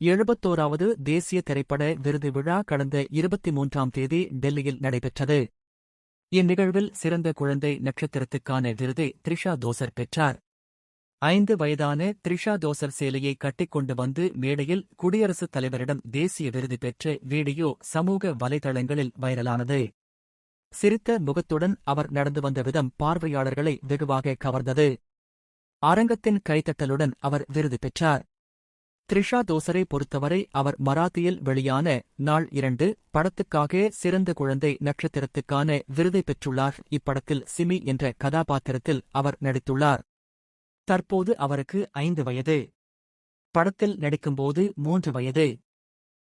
எழுபத்தோராவது தேசிய திரைப்பட விருது விழா கடந்த இருபத்தி மூன்றாம் தேதி டெல்லியில் நடைபெற்றது. இந்நிகழ்வில் சிறந்த குழந்தை நட்சத்திரத்துக்கான விருதை த்ரிஷா தோசர் பெற்றார். ஐந்து வயதான த்ரிஷா தோசர் சேலையை கட்டிக்கொண்டு வந்து மேடையில் குடியரசுத் தலைவரிடம் தேசிய விருது பெற்ற வீடியோ சமூக வலைதளங்களில் வைரலானது. சிரித்த முகத்துடன் அவர் நடந்து வந்த விதம் பார்வையாளர்களை வெகுவாக கவர்ந்தது. அரங்கத்தின் கைத்தட்டலுடன் அவர் விருது பெற்றார். த்ரிஷா தோசரை பொறுத்தவரை அவர் மராத்தியில் வெளியான நாள் இரண்டு படத்துக்காக சிறந்த குழந்தை நட்சத்திரத்துக்கான விருதை பெற்றுள்ளார். இப்படத்தில் சிமி என்ற கதாபாத்திரத்தில் அவர் நடித்துள்ளார். தற்போது அவருக்கு ஐந்து வயது. படத்தில் நடிக்கும்போது மூன்று வயது.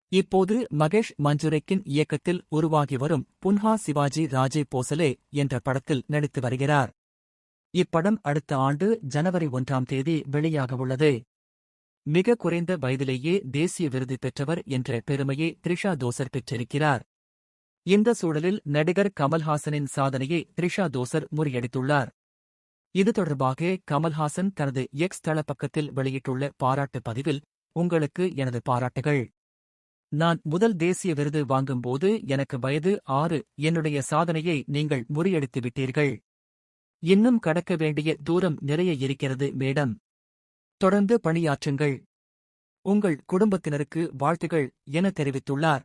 இப்போது மகேஷ் மஞ்சுரேக்கின் இயக்கத்தில் உருவாகி வரும் புன்ஹா சிவாஜி ராஜே போசலே என்ற படத்தில் நடித்து வருகிறார். இப்படம் அடுத்த ஆண்டு ஜனவரி ஒன்றாம் தேதி வெளியாகவுள்ளது. மிக குறைந்த வயதிலேயே தேசிய விருது பெற்றவர் என்ற பெருமையை த்ரிஷா தோசர் பெற்றிருக்கிறார். இந்த சூழலில் நடிகர் கமல்ஹாசனின் சாதனையை த்ரிஷா தோசர் முறியடித்துள்ளார். இது தொடர்பாக கமல்ஹாசன் தனது எக்ஸ் தளப்பக்கத்தில் வெளியிட்டுள்ள பாராட்டு பதிவில் உங்களுக்கு எனது பாராட்டுகள். நான் முதல் தேசிய விருது வாங்கும்போது எனக்கு வயது ஆறு என்னுடைய சாதனையை நீங்கள் முறியடித்து விட்டீர்கள் இன்னும் கடக்க வேண்டிய தூரம் நிறைய இருக்கிறது மேடம். தொடர்ந்து பணியாற்றுங்கள். உங்கள் குடும்பத்தினருக்கு வாழ்த்துகள் என தெரிவித்துள்ளார்.